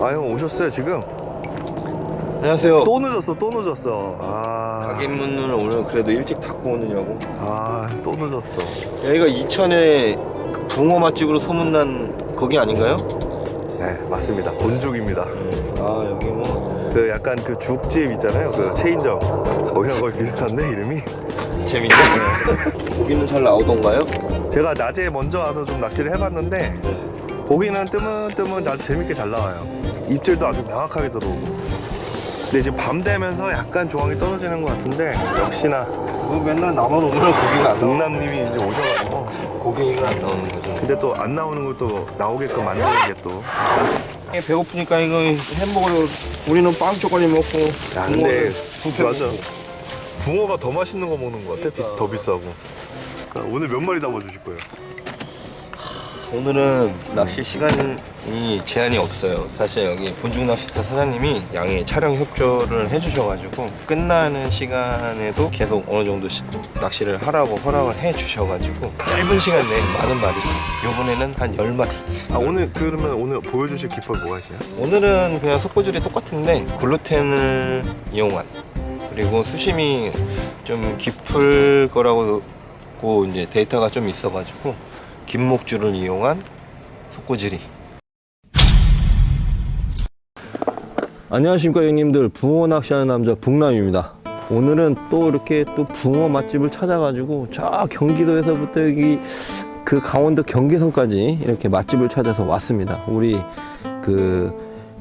아형 오셨어요 지금? 안녕하세요. 또 늦었어 또 늦었어 아, 가게 문을 오늘 그래도 일찍 닫고 오느냐고. 아또 늦었어 여기가 이천에 그 붕어 맛집으로 소문난 거기 아닌가요? 네 맞습니다 본죽입니다 아 여기 뭐 그 약간 그 죽집 있잖아요 그 체인점 거기랑 거의 비슷한데 이름이 재밌네. 고기는 잘 나오던가요? 제가 낮에 먼저 와서 좀 낚시를 해봤는데 고기는 뜨문뜨문 아주 재밌게 잘 나와요 입질도 아주 명확하게 들어오고 근데 지금 밤 되면서 약간 조항이 떨어지는 것 같은데 역시나 뭐 맨날 나만 오면 고기가 안 나와. 동남님이 이제 오셔가지고 고기가 안 나오는 거죠. 근데 또 안 나오는 걸 또 나오게끔 만드는 게 또 배고프니까 이거 햄버거 우리는 빵 초콜릿 먹고. 야, 근데 붕어를 맞아. 붕어가 더 맛있는 거 먹는 것 같아. 비싸, 더 비싸고. 그러니까 오늘 몇 마리 잡아주실 거예요? 오늘은 낚시 시간이 제한이 없어요. 사실 여기 본중 낚시터 사장님이 양해 촬영 협조를 해주셔가지고 끝나는 시간에도 계속 어느 정도 시- 낚시를 하라고 허락을 해주셔가지고 짧은 시간 내에 많은 마리. 요번에는 한 10마리. 아 오늘 그러면 오늘 보여주실 기법이 뭐가 있어요? 오늘은 그냥 속고줄이 똑같은데 글루텐을 이용한 그리고 수심이 좀 깊을 거라고 고 이제 데이터가 좀 있어가지고 김목줄을 이용한 속고질이 안녕하십니까 형님들. 붕어 낚시하는 남자 북남입니다. 오늘은 또 이렇게 또 붕어 맛집을 찾아가지고 저 경기도에서부터 여기 그 강원도 경계선까지 이렇게 맛집을 찾아서 왔습니다. 우리 그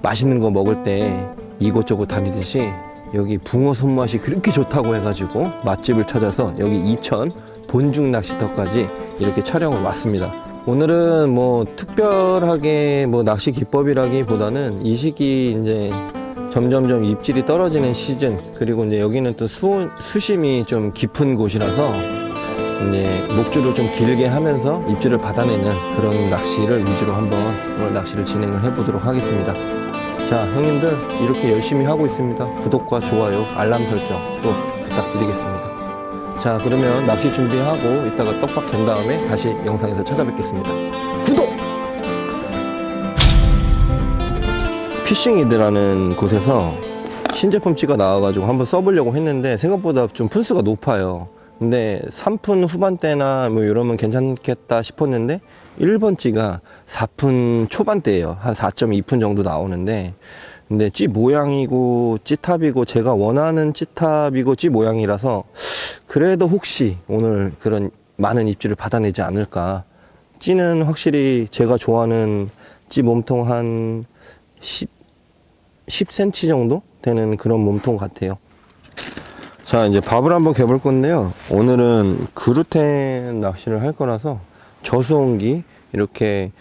맛있는 거 먹을 때 이곳저곳 다니듯이 여기 붕어 손맛이 그렇게 좋다고 해가지고 맛집을 찾아서 여기 이천 본중 낚시터까지 이렇게 촬영을 왔습니다 오늘은 뭐 특별하게 뭐 낚시 기법이라기보다는 이 시기 이제 점점점 입질이 떨어지는 시즌 그리고 이제 여기는 또 수, 수심이 좀 깊은 곳이라서 이제 목줄을 좀 길게 하면서 입질을 받아내는 그런 낚시를 위주로 한번 오늘 낚시를 진행을 해보도록 하겠습니다. 자 형님들 이렇게 열심히 하고 있습니다. 구독과 좋아요, 알람 설정 또 부탁드리겠습니다. 자 그러면 낚시 준비하고 이따가 떡밥 된 다음에 다시 영상에서 찾아뵙겠습니다. 구독! 피싱이드라는 곳에서 신제품 찌가 나와가지고 한번 써보려고 했는데 생각보다 좀 분수가 높아요. 근데 3분 후반대나 뭐 이러면 괜찮겠다 싶었는데 1번 찌가 4분 초반대예요. 한 4.2분 정도 나오는데 근데 찌 모양이고 찌탑이고 제가 원하는 찌탑이고 찌 모양이라서 그래도 혹시 오늘 그런 많은 입질을 받아내지 않을까 찌는 확실히 제가 좋아하는 찌 몸통 한 10, 10cm 정도 되는 그런 몸통 같아요. 자, 이제 밥을 한번 개볼 건데요. 오늘은 그루텐 낚시를 할 거라서 저수온기 이렇게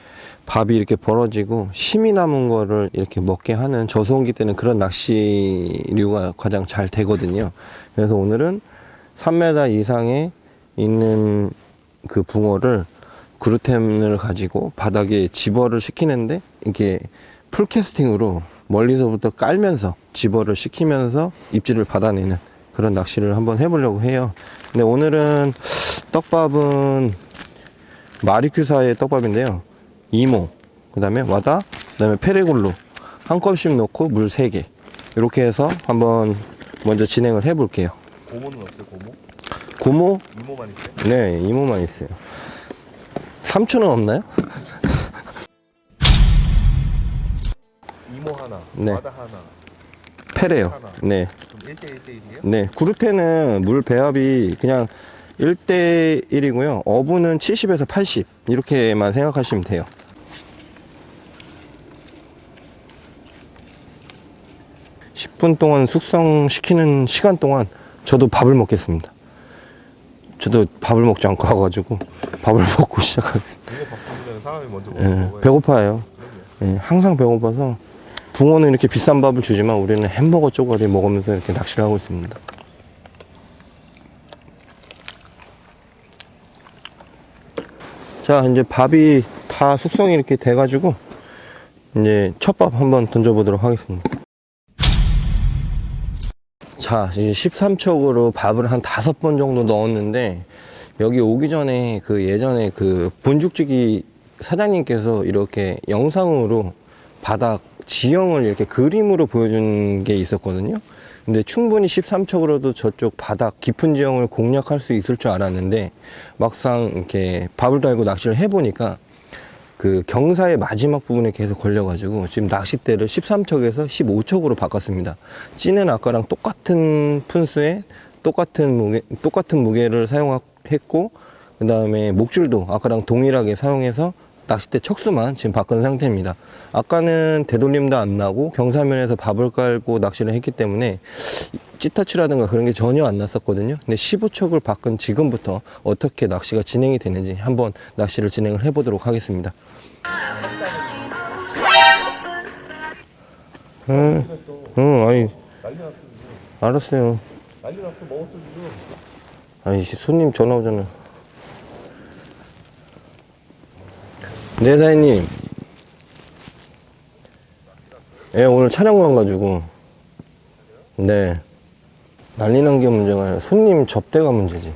밥이 이렇게 벌어지고 힘이 남은 거를 이렇게 먹게 하는 저수온기 때는 그런 낚시류가 가장 잘 되거든요. 그래서 오늘은 3m 이상에 있는 그 붕어를 그루텐을 가지고 바닥에 집어를 시키는데 이게 풀캐스팅으로 멀리서부터 깔면서 집어를 시키면서 입질을 받아내는 그런 낚시를 한번 해보려고 해요. 근데 오늘은 떡밥은 마리큐사의 떡밥인데요. 이모, 그 다음에 와다, 그 다음에 페레골로 한 컵씩 넣고 물 3개. 이렇게 해서 한번 먼저 진행을 해 볼게요. 고모는 없어요 고모? 고모? 이모만 있어요? 네, 이모만 있어요. 삼촌은 없나요? 이모 하나, 네. 바다 하나 페레요. 하나. 네. 그럼 1대1대1이에요? 네, 구르테는 물 배합이 그냥 1대1이고요. 어부는 70에서 80 이렇게만 생각하시면 돼요. 십분 동안 숙성시키는 시간 동안 저도 밥을 먹겠습니다. 저도 밥을 먹지 않고 와가지고 밥을 먹고 시작하겠습니다. 예, 배고파요. 예, 항상 배고파서 붕어는 이렇게 비싼 밥을 주지만 우리는 햄버거 쪼가리 먹으면서 이렇게 낚시를 하고 있습니다. 자, 이제 밥이 다 숙성이 이렇게 돼 가지고 이제 첫 밥 한번 던져 보도록 하겠습니다. 자, 이제 13촉으로 밥을 한 다섯 번 정도 넣었는데 여기 오기 전에 그 예전에 그 본죽지기 사장님께서 이렇게 영상으로 바닥 지형을 이렇게 그림으로 보여준 게 있었거든요. 근데 충분히 13척으로도 저쪽 바닥 깊은 지형을 공략할 수 있을 줄 알았는데 막상 이렇게 밥을 달고 낚시를 해보니까 그 경사의 마지막 부분에 계속 걸려가지고 지금 낚싯대를 13척에서 15척으로 바꿨습니다. 찌는 아까랑 똑같은 푼수에 똑같은 무게, 똑같은 무게를 사용했고, 그 다음에 목줄도 아까랑 동일하게 사용해서 낚싯대 척수만 지금 바꾼 상태입니다. 아까는 되돌림도 안 나고 경사면에서 밥을 깔고 낚시를 했기 때문에 찌터치라든가 그런 게 전혀 안 났었거든요. 근데 15척을 바꾼 지금부터 어떻게 낚시가 진행이 되는지 한번 낚시를 진행을 해 보도록 하겠습니다. 응, 응, 아니, 알았어요. 아니, 씨, 손님 전화 오잖아. 네, 사장님. 예, 오늘 촬영 가가지고. 네. 난리 난 게 문제가 아니라 손님 접대가 문제지.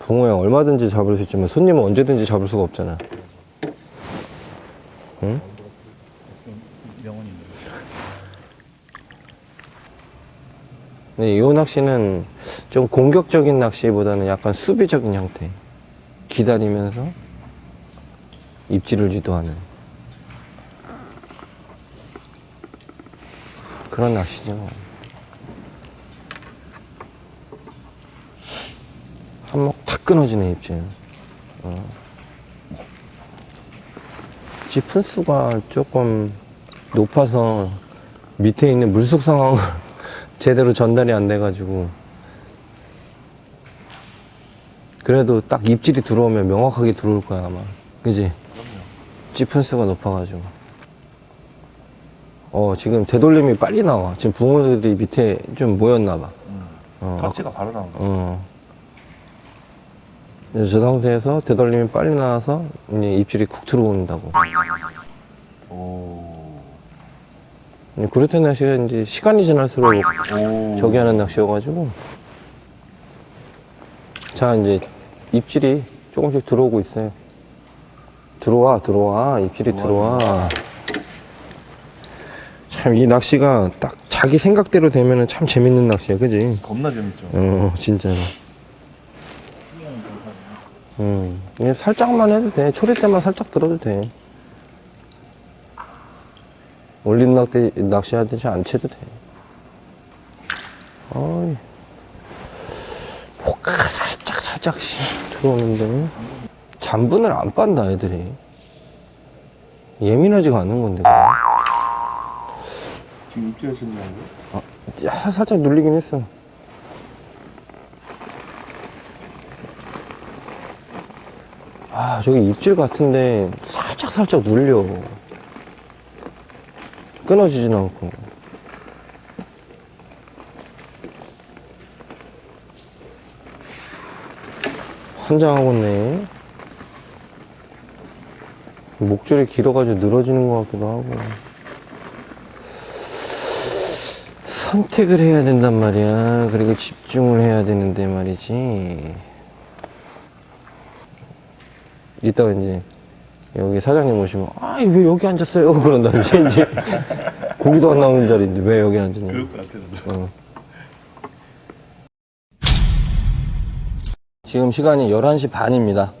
붕어야, 얼마든지 잡을 수 있지만 손님은 언제든지 잡을 수가 없잖아. 응? 근데 이 낚시는 좀 공격적인 낚시보다는 약간 수비적인 형태. 기다리면서 입질을 유도하는 그런 낚시죠. 한몫 탁 끊어지네 입질. 어. 짚은 수가 조금 높아서 밑에 있는 물속 상황을 제대로 전달이 안 돼가지고 그래도 딱 입질이 들어오면 명확하게 들어올 거야 아마 그지? 짚은 수가 높아가지고 어 지금 되돌림이 빨리 나와 지금 붕어들이 밑에 좀 모였나 봐 어, 터치가 바로 나온다. 어. 그래서 저 상태에서 되돌림이 빨리 나와서 이제 입질이 쿡 들어온다고. 이제 그렇던 낚시가 이제 시간이 지날수록 저기 하는 낚시여가지고. 자, 이제 입질이 조금씩 들어오고 있어요. 들어와, 들어와. 입질이 들어와. 참, 이 낚시가 딱 자기 생각대로 되면은 참 재밌는 낚시야, 그지? 겁나 재밌죠. 어, 진짜로. 음, 이게 살짝만 해도 돼. 초리 때만 살짝 들어도 돼. 올림 낚시, 낚시하듯이 안 채도 돼. 어이. 뭐가 살짝, 살짝씩 들어오는데. 잠분을 안 빤다, 애들이. 예민하지가 않은 건데. 지금 입질하셨냐고? 야, 살짝 눌리긴 했어. 아, 저기 입질 같은데 살짝 살짝 눌려. 끊어지진 않고. 환장하겠네. 목줄이 길어가지고 늘어지는 것 같기도 하고. 선택을 해야 된단 말이야. 그리고 집중을 해야 되는데 말이지. 이따가 이제 여기 사장님 오시면 아 왜 여기 앉았어요? 그런다든지 이제 고기도 안 나오는 자리인데 왜 여기 앉았냐. 그럴 것 같아요. 어. 지금 시간이 11시 반입니다.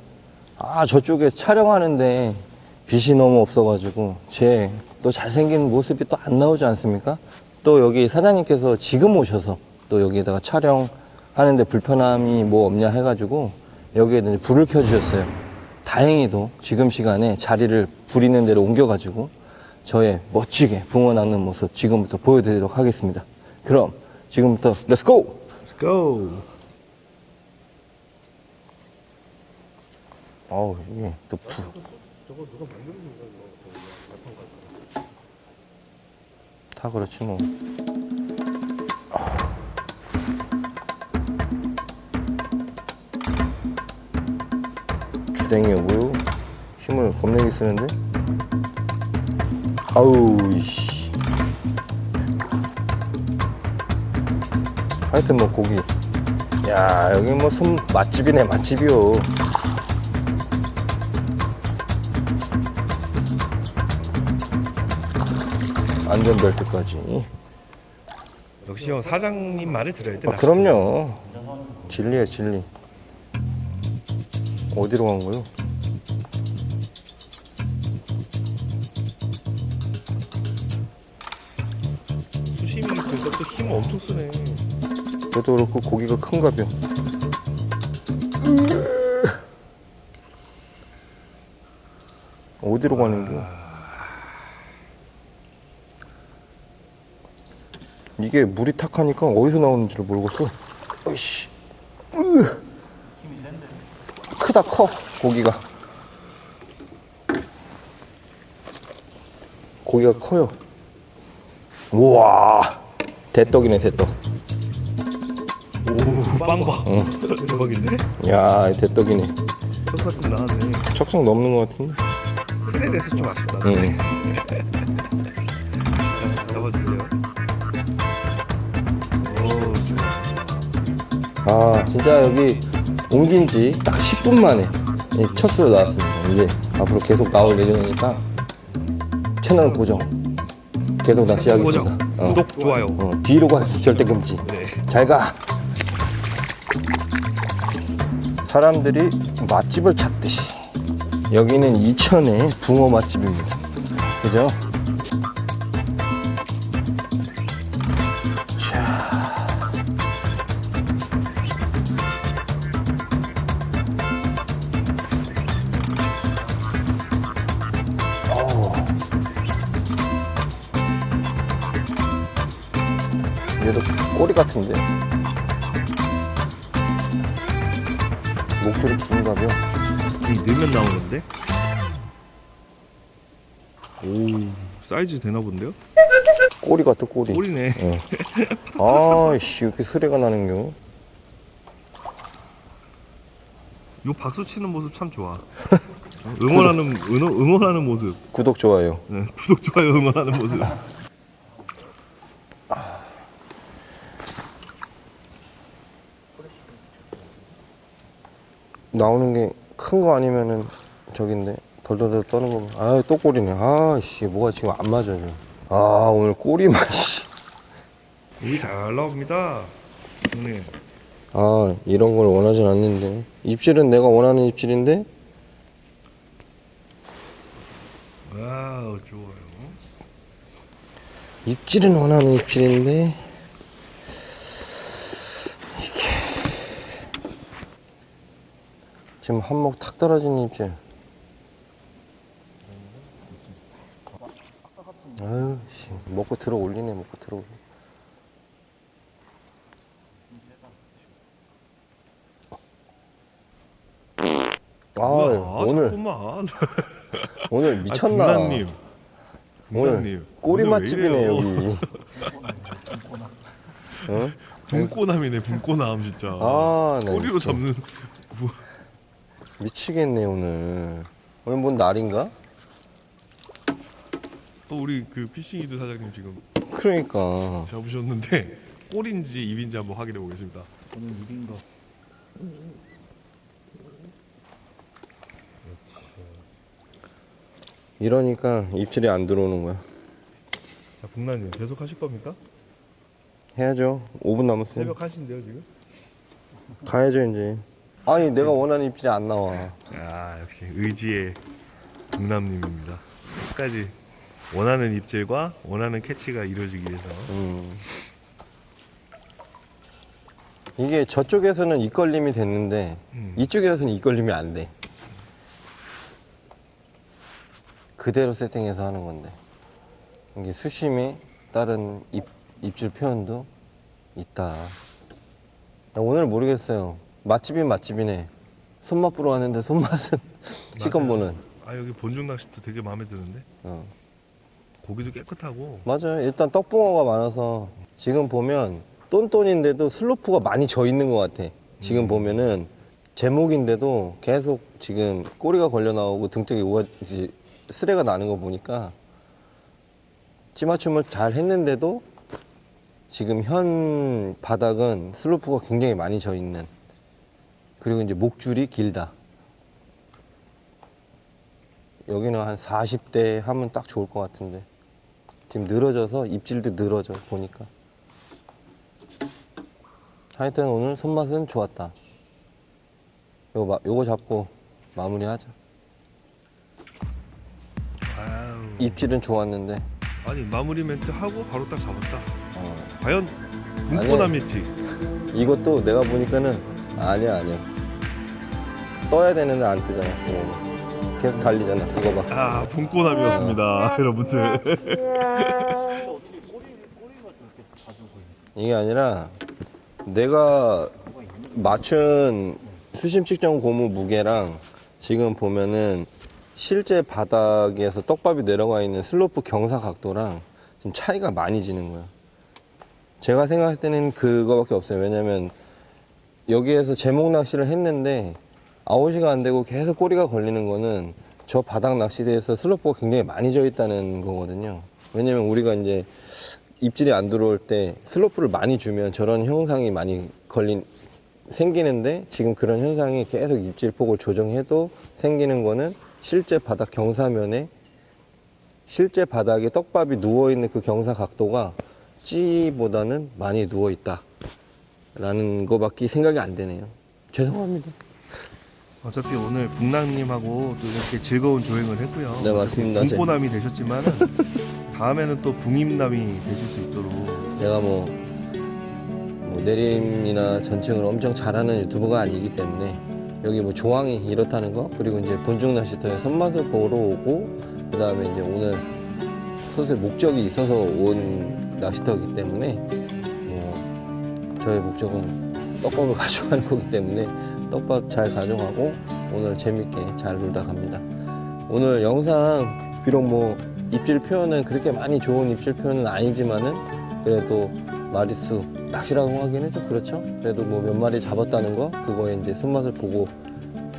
아, 저쪽에 촬영하는데 빛이 너무 없어가지고 제 또 잘생긴 모습이 또 안 나오지 않습니까? 또 여기 사장님께서 지금 오셔서 또 여기에다가 촬영하는데 불편함이 뭐 없냐 해가지고 여기에다 이제 불을 켜주셨어요. 다행히도 지금 시간에 자리를 부리는 데로 옮겨가지고 저의 멋지게 붕어 낚는 모습 지금부터 보여드리도록 하겠습니다. 그럼 지금부터 렛츠고! Go. 어우 이게 또 불. 다 그렇지 뭐. 주댕이 오고 힘을 겁내게 쓰는데. 아우 이씨. 하여튼 뭐 고기. 야 여기 뭐 손 맛집이네 맛집이요. 안전벨트까지. 역시 형 사장님 말을 들어야 돼. 아, 그럼요. 진리야 진리. 어디로 간 거요? 수심이 그러니까 또힘 엄청 쓰네. 그래도 그렇고 고기가 큰가 벼. 어디로 가는 거야? 이게 물이 탁하니까 어디서 나오는지를 모르겠어. 어이씨. 으. 크다 커 고기가. 고기가 커요. 우와 대떡이네 대떡. 오, 빵봐. 대박인데? 야 대떡이네. 턱사금 나왔네. 척척 넘는 것 같은데. 술에 대해서 좀 아쉽다. 응. 잡아주 아. 아 진짜 여기 옮긴 지 딱 10분 만에 이첫 수로 나왔습니다. 이제 앞으로 계속 나올 예정이니까 채널 고정. 계속 낚시하겠습니다. 고정. 어. 구독, 좋아요. 어, 뒤로 가기 절대 금지. 네. 잘 가. 사람들이 맛집을 찾듯이 여기는 이천의 붕어 맛집입니다. 그죠? 꼬리 같은데? 목줄이 긴가벼. 이 넣으면 나오는데? 오, 사이즈 되나 본데요? 꼬리 같아 꼬리. 꼬리네. 어. 아이씨 이렇게 수레가 나는겨. 요 박수 치는 모습 참 좋아. 응원하는 응원, 응원하는 모습. 구독 좋아요. 네, 구독 좋아요 응원하는 모습. 나오는 게 큰 거 아니면은 저긴데 덜덜덜 떠는 거. 아 또 꼬리네. 아 씨 뭐가 지금 안 맞아 지금. 아 오늘 꼬리 맛이. 우리 잘 나옵니다. 형님. 아 이런 걸 원하진 않는데 입질은 내가 원하는 입질인데 와우 좋아요. 입질은 원하는 입질인데 이게 지금 한몫 탁 떨어진 입질 아유 씨 먹고 들어 올리네 먹고 들어 올리 아 오늘 잠깐만. 오늘 미쳤나 아, 군나님. 오늘 군나님. 꼬리 오늘 왜 맛집이네 이래요? 여기 어? 분꼬남이네 분꼬남 진짜. 아, 나 꼬리로. 잡는. 뭐, 미치겠네 오늘. 오늘 뭔 날인가? 또 우리 그 피싱이드 사장님 지금 그러니까. 잡으셨는데 꼬리인지 입인지 한번 확인해 보겠습니다. 이러니까 입질이 안 들어오는 거야. 자, 북나님 계속 하실 겁니까? 해야죠. 5분 남았어요 새벽 하신대요 지금? 가야죠 이제 아니 내가 원하는 입질이 안 나와 아 역시 의지의 북남님입니다. 끝까지 원하는 입질과 원하는 캐치가 이루어지기 위해서 음. 이게 저쪽에서는 이걸림이 됐는데 음. 이쪽에서는 이걸림이 안 돼 그대로 세팅해서 하는 건데 이게 수심에 따른 입, 입질 표현도 있다 오늘 모르겠어요 맛집이 맛집이네 손맛 보러 왔는데 손맛은 시건보는 아 여기 본중 낚시도 되게 마음에 드는데 어. 고기도 깨끗하고 맞아요. 일단 떡붕어가 많아서 지금 보면 똔똔인데도 슬로프가 많이 져 있는 것 같아. 지금 보면은 제목인데도 계속 지금 꼬리가 걸려 나오고 등 쪽에 우아 이제 쓰레가 나는 거 보니까 찌맞춤을 잘 했는데도 지금 현 바닥은 슬로프가 굉장히 많이 져 있는 그리고 이제 목줄이 길다. 여기는 한 40대 하면 딱 좋을 것 같은데. 지금 늘어져서 입질도 늘어져 보니까. 하여튼 오늘 손맛은 좋았다. 요거, 마- 요거 잡고 마무리하자. 아유. 입질은 좋았는데 아니 마무리 멘트 하고 바로 딱 잡았다. 어, 과연 분포남일지. 이것도 내가 보니까는 아니야 아니야. 떠야 되는데 안 뜨잖아. 이거. 계속 달리잖아. 이거 봐. 아 분포남이었습니다, 여러분들. 이게 아니라 내가 맞춘 수심 측정 고무 무게랑 지금 보면은 실제 바닥에서 떡밥이 내려가 있는 슬로프 경사 각도랑 좀 차이가 많이 지는 거야. 제가 생각할 때는 그거밖에 없어요. 왜냐면 여기에서 제목 낚시를 했는데 아웃이가 안 되고 계속 꼬리가 걸리는 거는 저 바닥 낚시대에서 슬로프가 굉장히 많이 져 있다는 거거든요. 왜냐면 우리가 이제 입질이 안 들어올 때 슬로프를 많이 주면 저런 형상이 많이 걸린 생기는데 지금 그런 현상이 계속 입질 폭을 조정해도 생기는 거는 실제 바닥 경사면에 실제 바닥에 떡밥이 누워 있는 그 경사 각도가 찌보다는 많이 누워 있다. 라는 거밖에 생각이 안 되네요. 죄송합니다. 어차피 오늘 북남님하고 또 이렇게 즐거운 조행을 했고요. 네, 맞습니다. 분포남이 되셨지만은 다음에는 또 붕임남이 되실 수 있도록 제가 뭐, 뭐 내림이나 전층을 엄청 잘하는 유튜버가 아니기 때문에 여기 뭐 조항이 이렇다는 거 그리고 이제 본중 낚시터에 손맛을 보러 오고 그 다음에 이제 오늘 소수의 목적이 있어서 온 낚시터이기 때문에 뭐 저의 목적은 떡밥을 가져가는 거기 때문에 떡밥 잘 가져가고 오늘 재밌게 잘 놀다 갑니다. 오늘 영상 비록 뭐 입질 표현은 그렇게 많이 좋은 입질 표현은 아니지만은 그래도 마리수 낚시라고 하기는 좀 그렇죠. 그래도 뭐 몇 마리 잡았다는 거 그거에 이제 손맛을 보고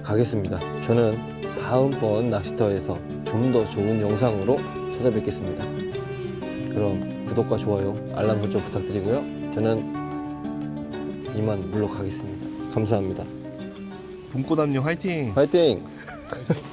가겠습니다. 저는 다음번 낚시터에서 좀 더 좋은 영상으로 찾아뵙겠습니다. 그럼 구독과 좋아요, 알람 설정 부탁드리고요. 저는 이만 물러가겠습니다. 감사합니다. 분포남님 화이팅! 화이팅!